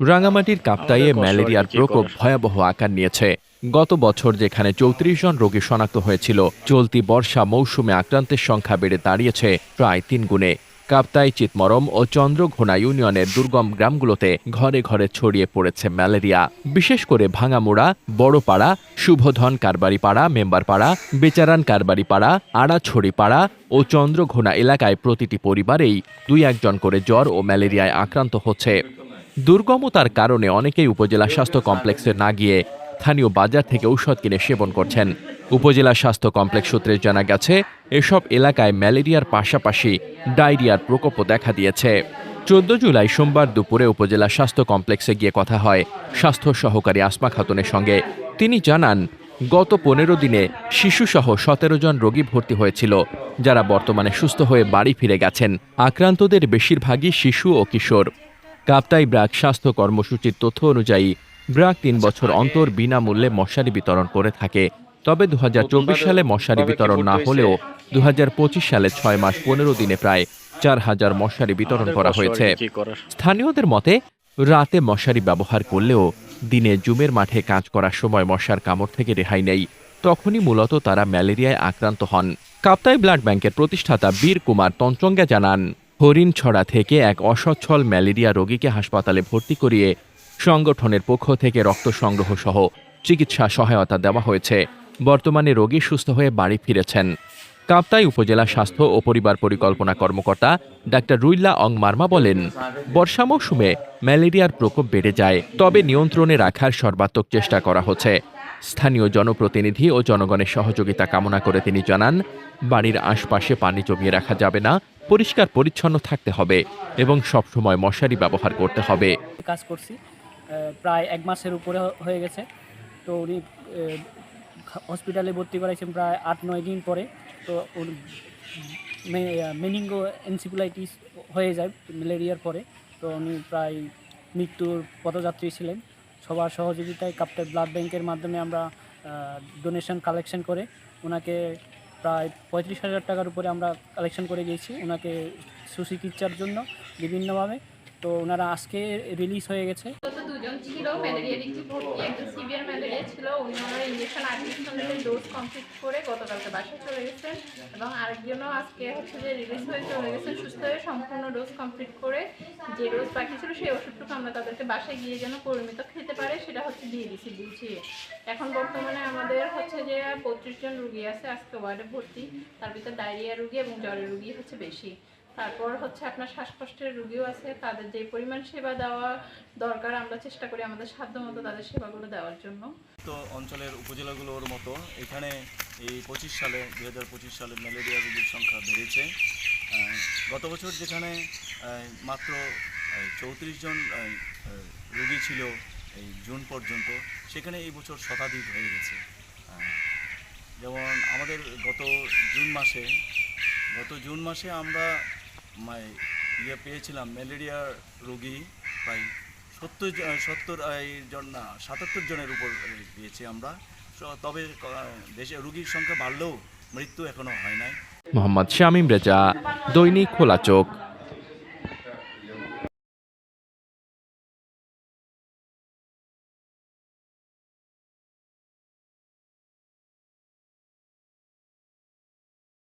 রাঙামাটির কাপ্তাইয়ে ম্যালেরিয়ার প্রকোপ ভয়াবহ আকার নিয়েছে। গত বছর যেখানে চৌত্রিশ জন রোগী শনাক্ত হয়েছিল চলতি বর্ষা মৌসুমে আক্রান্তের সংখ্যা বেড়ে দাঁড়িয়েছে প্রায় তিন গুণে। কাপ্তাই চিতমরম ও চন্দ্রঘোনা ইউনিয়নের দুর্গম গ্রামগুলোতে ঘরে ঘরে ছড়িয়ে পড়েছে ম্যালেরিয়া। বিশেষ করে ভাঙামোড়া বড়পাড়া শুভধন কারবারিপাড়া মেম্বারপাড়া বেচারান কারবারিপাড়া আড়াছড়িপাড়া ও চন্দ্রঘোনা এলাকায় প্রতিটি পরিবারেই দুই একজন করে জ্বর ও ম্যালেরিয়ায় আক্রান্ত হচ্ছে। দুর্গমতার কারণে অনেকেই উপজেলা স্বাস্থ্য কমপ্লেক্সে না গিয়ে স্থানীয় বাজার থেকে ঔষধ কিনে সেবন করছেন। উপজেলা স্বাস্থ্য কমপ্লেক্স সূত্রে জানা গেছে, এসব এলাকায় ম্যালেরিয়ার পাশাপাশি ডায়রিয়ার প্রকোপও দেখা দিয়েছে। চোদ্দ জুলাই সোমবার দুপুরে উপজেলা স্বাস্থ্য কমপ্লেক্সে গিয়ে কথা হয় স্বাস্থ্য সহকারী আসমা খাতুনের সঙ্গে। তিনি জানান, গত পনেরো দিনে শিশুসহ সতেরো জন রোগী ভর্তি হয়েছিল, যারা বর্তমানে সুস্থ হয়ে বাড়ি ফিরে গেছেন। আক্রান্তদের বেশিরভাগই শিশু ও কিশোর। কাপ্তাই ব্রাক স্বাস্থ্য কর্মসূচির তথ্য অনুযায়ী, ব্রাক তিন বছর অন্তর বিনামূল্যে মশারি বিতরণ করে থাকে। তবে দু হাজার চব্বিশ সালে মশারি বিতরণ না হলেও দুহাজার পঁচিশ সালে ছয় মাস পনেরো দিনে প্রায় চার হাজার মশারি বিতরণ করা হয়েছে। স্থানীয়দের মতে, রাতে মশারি ব্যবহার করলেও দিনে জুমের মাঠে কাজ করার সময় মশার কামড় থেকে রেহাই নেই। তখনই মূলত তারা ম্যালেরিয়ায় আক্রান্ত হন। কাপ্তাই ব্লাড ব্যাংকের প্রতিষ্ঠাতা বীর কুমার তঞ্চঙ্গা জানান। হরিণছড়া থেকে এক অসচ্ছল ম্যালেরিয়া রোগীকে হাসপাতালে ভর্তি করিয়ে সংগঠনের পক্ষ থেকে রক্ত সংগ্রহ সহ চিকিৎসা সহায়তা দেওয়া হয়েছে। বর্তমানে রোগী সুস্থ হয়ে বাড়ি ফিরেছেন। কাপ্তাই উপজেলা স্বাস্থ্য ও পরিবার পরিকল্পনা কর্মকর্তা ডাক্তার রুইল্লা অং মার্মা বলেন, বর্ষা মৌসুমে ম্যালেরিয়ার প্রকোপ বেড়ে যায়, তবে নিয়ন্ত্রণে রাখার সর্বাত্মক চেষ্টা করা হচ্ছে। স্থানীয় জনপ্রতিনিধি ও জনগণের সহযোগিতা কামনা করে তিনি জানান, বাড়ির আশপাশে পানি জমিয়ে রাখা যাবে না, পরিষ্কার পরিচ্ছন্ন থাকতে হবে এবং সবসময় মশারি ব্যবহার করতে হবে। কাজ করছি। প্রায় এক মাসের উপরে হয়ে গেছে। তো উনি হসপিটালে ভর্তি করাইছেন প্রায় আট, নয় দিন পরে। তো মেনিঙ্গো এনসিকুলাইটিস হয়ে যায় ম্যালেরিয়ার পরে। তো উনি প্রায় মৃত্যুর পদযাত্রী ছিলেন। সবার সহযোগিতায় কাপ্তাই ব্লাড ব্যাংকের মাধ্যমে আমরা ডোনেশন কালেকশন করে ওনাকে প্রায় পঁয়ত্রিশ হাজার টাকার উপরে আমরা কালেকশন করে গিয়েছি ওনাকে সুচিকিৎসার জন্য বিভিন্নভাবে। তো ওনারা আজকে রিলিজ হয়ে গেছে। দুজন ছিল ভর্তি একজন সিভিয়ার ম্যালেরিয়া ছিল। উনি ইঞ্জেকশন ডোজ কমপ্লিট করে গতকালকে বাসায় চলে গেছেন এবং আরেকজনও আজকে হচ্ছে যে রিলিজ হয়ে চলে গেছেন, সুস্থ হয়ে সম্পূর্ণ ডোজ কমপ্লিট করে যে ডোজ বাকি ছিল, সেই ওষুধটুকু আমরা তাদেরকে বাসায় গিয়ে যেন পরিমিত খেতে পারে, সেটা হচ্ছে দিয়ে দিছি বুঝিয়ে এখন বর্তমানে আমাদের হচ্ছে যে পঁয়ত্রিশ জন রুগী আছে, আজকে ওয়ার্ডে ভর্তি। তার ভিতর ডায়রিয়া রুগী এবং জ্বরের রুগী হচ্ছে বেশি। তারপর হচ্ছে আপনার শ্বাসকষ্টের রুগীও আছে, তাদের যে পরিমাণ সেবা দেওয়া দরকার, আমরা চেষ্টা করি আমাদের সাধ্য মতো তাদের সেবাগুলো দেওয়ার জন্য। তো অঞ্চলের উপজেলাগুলোর মতো এখানে এই পঁচিশ সালে দু হাজার পঁচিশ সালে ম্যালেরিয়া রোগীর সংখ্যা বেড়েছে। গত বছর যেখানে মাত্র চৌত্রিশ জন রোগী ছিল এই জুন পর্যন্ত, সেখানে এই বছর শতাধিক হয়ে গেছে। যেমন আমাদের গত জুন মাসে, গত জুন মাসে আমরা মানে ইয়ে পেয়েছিলাম, ম্যালেরিয়া রোগী প্রায় সত্তর সত্তর জন না, সাতাত্তর জনের উপর পেয়েছি আমরা। তবে দেশে রুগীর সংখ্যা বাড়লেও মৃত্যু এখনও হয় নাই। মোহাম্মদ শামীম রেজা, দৈনিক খোলা চোখ।